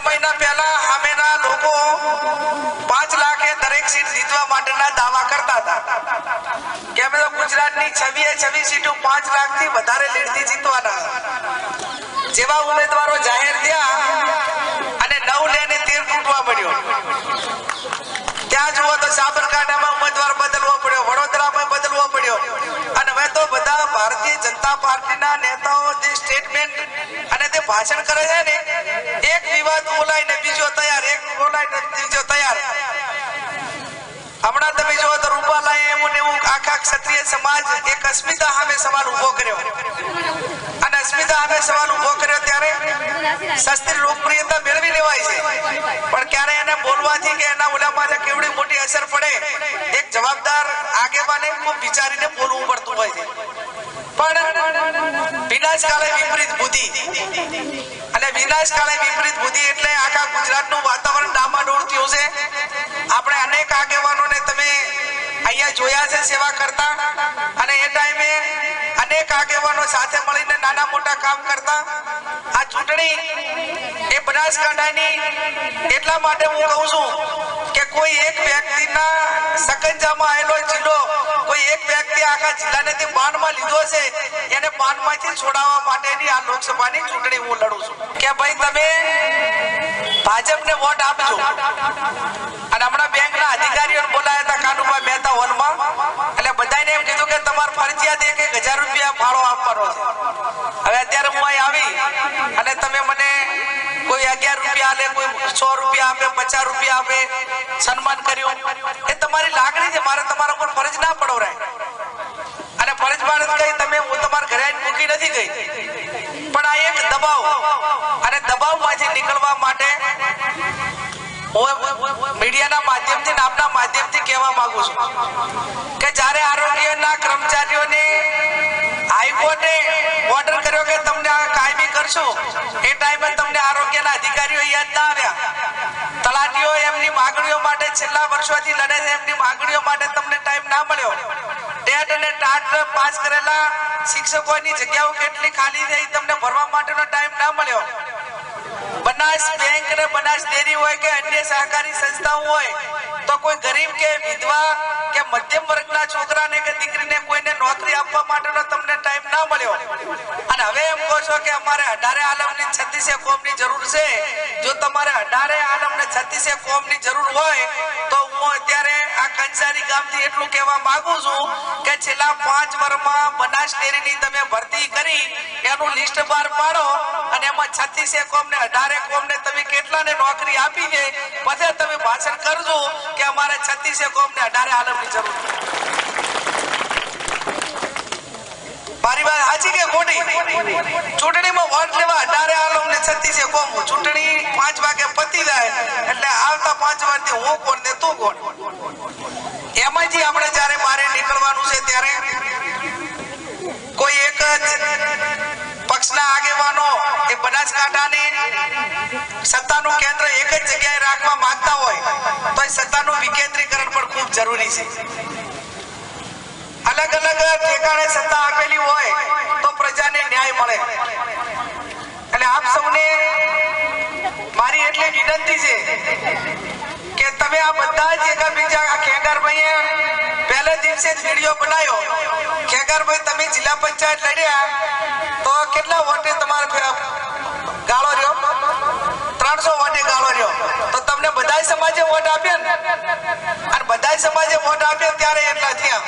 મહિના પહેલા અમેના લોકો પાંચ લાખે દરેક સીટ જીતવા માટેના દાવા કરતા હતા. કે અમે તો ગુજરાતની છવ્વીએ છવ્વીસ સીટો પાંચ લાખથી વધારે લીડથી જીતવાના. જેવા ઉમેદવારો જાહેર થયા અને નવ લેને તેર તૂટવા મળ્યો ત્યાં જુઓ તો સાબરકાંઠામાં ઉમેદવાર બદલવો પડ્યો વડોદરામાં બદલવો પડ્યો અને હવે તો બધા ભારતીય જનતા પાર્ટીના નેતાઓ જે સ્ટેટમેન્ટ અને તે ભાષણ કરે છે ને, એક વિવાદ બોલાય ને બીજો તૈયાર, એક બોલાય ને બીજો તૈયાર. હમણાં તમે જોવો તો રૂપાલાએ એવું એવું આખા ક્ષત્રિય સમાજ એક અસ્મિતા સામે સવાલ ઊભો કર્યો. અને અસ્મિતા સામે સવાલ ઊભો કર્યો ત્યારે સસ્તી લોકપ્રિયતા મેળવી લેવાય છે. પણ ક્યારે એને બોલવાથી કે એના ઓલામાં કેવડી મોટી અસર પડે, એક જવાબદાર આગેવાને વિચારીને બોલવું પડતું હોય છે. પણ વિનાશકાળે વિપરીત બુદ્ધિ. અને વિનાશકાળે વિપરીત બુદ્ધિ એટલે આખા ગુજરાતનું વાતાવરણ ડામાડોળ થયું છે. આપણે અનેક આગેવાનોને તમે અહીંયા જોયા છે સેવા કરતા. અને એ ટાઈમે અનેક આગેવાનો સાથે મળીને નાના મોટા કામ કરતા. આ ચૂંટણી એ બનાસકાંઠાની એટલા માટે હું કહું છું કોઈ એક વ્યક્તિના સકંજામાં આવેલો જિલ્લો, કોઈ એક વ્યક્તિ આખા જિલ્લાને તે બાનમાં લીધો છે, એને બાનમાંથી છોડાવવા માટેની આ લોકસભાની ચૂંટણી હું લડું છું. કે ભાઈ તમે ભાજપને વોટ આપજો. અને હમણાં બેંકના અધિકારીઓને બોલાયા હતા કાનુભા મહેતા હોલમાં. એટલે બધાને એમ કીધું કે તમારે ફરજિયાત એક એક હજાર રૂપિયા ફાળો આપવાનો છે. પચાસ રૂપિયા આપે, સન્માન કર્યું. એ તમારી લાગણી છે, મારે તમારા ઉપર ફરજ ના પડવરાય. અને ફરજ બાળત કઈ તમે, હું તમારા ઘરે મૂકી નથી ગઈ. પણ આ એક દબાવ. અને દબાવમાંથી નીકળવા માટે મીડિયાના માધ્યમથી આપના માધ્યમથી કહેવા માંગુ છું કે જ્યારે આરોગ્યના કર્મચારીઓને હાઈકોર્ટે ઓર્ડર કર્યો કે તમને કાયમી કરશો, એ ટાઈમે તમને આરોગ્યના અધિકારીઓ યાદ ના આવ્યા તલાટીઓ એમની માગણીઓ માટે છેલ્લા વર્ષોથી લડે છે. એમની માંગણીઓ માટે તમને ટાઈમ ના મળ્યો. ટેટ અને ટાટ પાસ કરેલા શિક્ષકોની જગ્યાઓ કેટલી ખાલી થઈ તમને ભરવા માટેનો ટાઈમ ના મળ્યો. બનાસ બેંક ને બનાસ ડેરી હોય કે અન્ય સહકારી સંસ્થાઓ હોય, તો કોઈ ગરીબ કે વિધવા કે મધ્યમ વર્ગના છોકરાને કે દીકરીને કોઈને નોકરી આપવા માટેનો તમને ટાઈમ ના મળ્યો. અને હવે એમ કહો છો કે અમારે અઢારે આલમની છત્રીસે કોમની જરૂર છે. જો તમારે અઢારે આલમને છત્રીસે કોમની જરૂર હોય, તો હું અત્યારે આ કંસારી ગામથી એટલું કહેવા માંગુ છું કે છેલ્લા પાંચ વર્ષમાં બનાસ ડેરીની તમે ભરતી કરી, એનું લિસ્ટ બહાર પાડો અને એમાં છત્રીસે કોમ ને અઢારે કોમ ને તમે કેટલાને નોકરી આપી છે પછી તમે ભાષણ કરજો કે અમારે છત્રીસે કોમ ને અઢારે આલમની જરૂર છે. મારી વાત સાચી કે ખોટી? ચૂંટણીમાં વોટ લેવા અઢારે આલમ ને છત્રીસે કોમ. ચૂંટણી પાંચ વાગે પતી જાય એટલે આવતા પાંચ વાગે હું કોણ ને તું કોણ? એમાંથી આપણે જ્યારે મારે નીકળવાનું છે ત્યારે કોઈ એક જ પક્ષના આગેવાનો એ બનાસકાંઠાની સત્તાનું કેન્દ્ર એક જ જગ્યાએ રાખવા માંગતા હોય, તો એ સત્તાનું વિકેન્દ્રીકરણ પણ ખૂબ જરૂરી છે. અલગ અલગ સત્તા આપેલી હોય તો પ્રજાને ન્યાય મળે. એટલે આપ સૌને મારી એટલી વિનંતી છે કે તમે આ બધા જ એકબીજા ખેગારભાઈએ પહેલે દિવસે જ વીડિયો બનાવ્યો. ખેગારભાઈ, તમે જિલ્લા પંચાયત લડ્યા, તો કેટલા વોટે તમારે ગાળો રહ્યો? ત્રણસો વોટે ગાળો રહ્યો. તો તમને બધાય સમાજે વોટ આપ્યા ને? અને બધાય સમાજે વોટ આપ્યા ત્યારે એટલા થયા.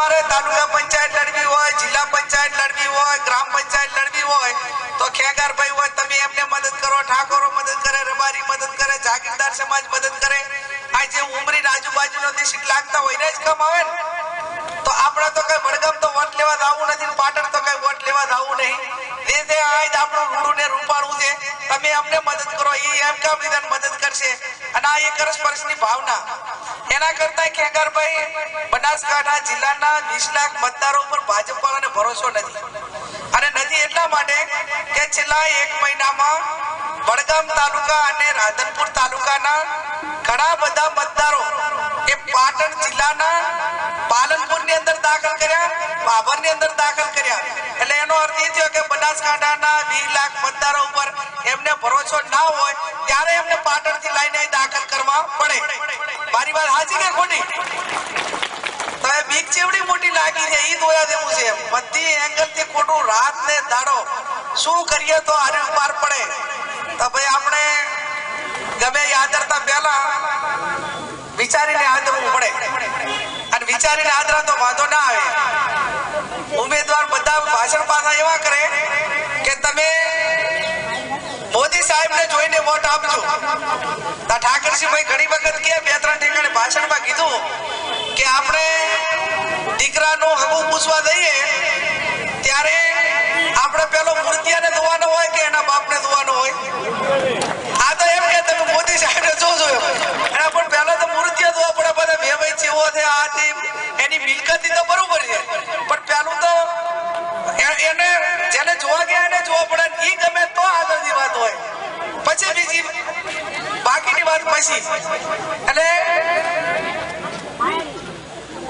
તમારે તાલુકા પંચાયત લડવી હોય, જિલ્લા પંચાયત લડવી હોય, ગ્રામ પંચાયત લડવી હોય, તો ખેગારભાઈ હોય, તમે એમને મદદ કરો, ઠાકોરો મદદ કરે, રબારી મદદ કરે, જાગીરદાર સમાજ મદદ કરે. આ જે ઉમરી આજુબાજુનો જે સીટ લાગતા હોય ને જ કામ આવે ને. તો આપણે તો કઈ વડગામ તો વોટ લેવા આવું નથી પાટણ તો કઈ વોટ લેવા આવું નહીં. જે જે આ જ આપણું રૂડું ને રૂપાળું છે, તમે અમને મદદ કરો એ એમ કામ વિધાન મદદ કરશે? અને આ એક પરસ્પરની ભાવના. એના કરતા ખેંગારભાઈ બનાસકાંઠા જિલ્લાના વીસ લાખ મતદારો પર ભાજપ વાળાને ભરોસો નથી. અને નથી એટલા માટે કે છેલ્લા એક મહિનામાં વડગામ તાલુકા અને રાધનપુર તાલુકાના ઘણા બધા મતદારો એ પાટણ જિલ્લાના દાખલ કર્યા, બાબરની અંદર દાખલ કર્યા. એટલે એનો અર્થ એ થયો કે બનાસકાંઠાના વીસ લાખ મતદારો ઉપર એમને ભરોસો ના હોય, ત્યારે એમને પાટણથી લઈને દાખલ કરવા પડે. મારી વાત સાચી કે ખોટી? એ બીક ચેવડી મોટી લાગી છે, ઈ દોયા જેવું છે. બધી એંગલથી ખોટું રાત ને દાડો. શું કરીએ તો આને પાર પડે. તો ભાઈ આપણે ગમે યાદ કરતા પહેલા વિચારીને આદરવું પડે. અને વિચારીને આદરા તો વાંધો ના આવે. ઉમેદવાર બધા ભાષણ પાછા એવા કરે કે તમે મોદી સાહેબને જોઈને વોટ આપજો. ઠાકરસિંહભાઈ ઘણી વખત કે, બે ત્રણ ઠેકાણે ભાષણમાં કીધું કે આપણે દીકરાનું હગું પૂછવા દઈએ ત્યારે આપણે પેલો મૂર્તિયાને ધોવાનો હોય કે એના બાપને ધોવાનો હોય આ તો એમ કે તમે મોદી સાહેબને જોજો એમ એના પણ પહેલા તો મૂર્તિયા ધોવા પડે બધા બે ભાઈ ચેવો છે આ તે એની મિલકતી તો બરોબર છે પણ પેલું તો એ- એને જેને જોવા ગયા એને જોવા પડે ને ઈ ગમે તો આગળની વાત હોય પછી બીજી બાકીની વાત પછી. અને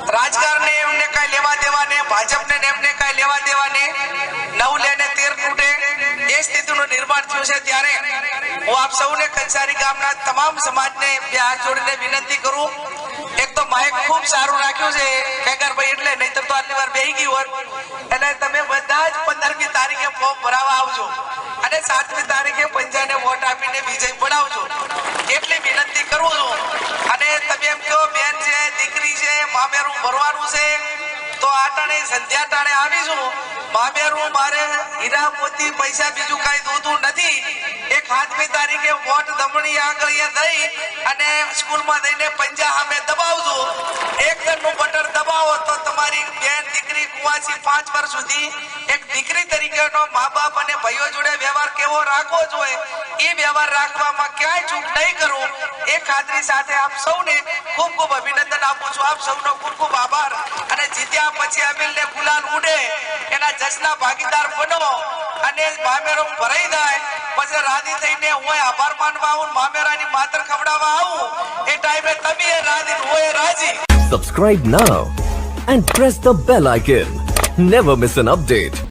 રાજકારણને એમને કાંઈ લેવા દેવા ને ભાજપને એમને કાંઈ લેવા દેવા ને નવ લે ને તેર તૂટે એ સ્થિતિનું નિર્માણ થયું છે ત્યારે હું આપ સૌને કંસારી ગામના તમામ સમાજને બે હાથ જોડીને વિનંતી કરું માઇક ખૂબ સારું રાખ્યું છે. કેગરભાઈ એટલે નહીતર તો આટલી વાર બેહી ગયું હોત. એટલે તમે બધા જ પંદરમી તારીખે ફોર્મ ભરાવા આવજો. અને સાતમી તારીખે પંજાને વોટ આપીને વિજય બનાવજો એટલી વિનંતી કરું છું. અને તમે એમ કહો, બેન છે, દીકરી છે, મામેરું ભરવાનું છે, તો આટાણે સંધ્યા ટાણે આવીશું. મામેરું, મારે હીરા મોતી પૈસા બીજું કાંઈ દોતું નથી. સાતમી તારીખે વોટ દમણી આગળ દઈ અને સ્કૂલમાં દઈને પંજા સામે દબાવજો. એક નું બટર દબાવો તો તમારી બેન, દીકરી, કુવાસી પાંચ વર્ષ સુધી એક દીકરી તરીકેનો મા બાપ અને ભાઈઓ જોડે વ્યવહાર કેવો રાખવો જોઈએ, એ વ્યવહાર રાખવામાં ક્યાંય ચૂક નહીં કરું. એ ખાતરી સાથે આપ સૌને ખૂબ ખૂબ અભિનંદન આપું છું. આપ સૌનો ખૂબ ખૂબ આભાર. અને જીત્યા પછી અમીલને ગુલાલ ઉડે. એના જશના ભાગીદાર બનો અને ભામેરો ભરાઈ જાય. પછી રાજી થઈને હું આભાર માનવા આવું મામેરાની માતર ખવડાવવા આવું એ ટાઈમે તમે રાજી હું એ રાજી Subscribe now and press the bell icon. Never miss an update.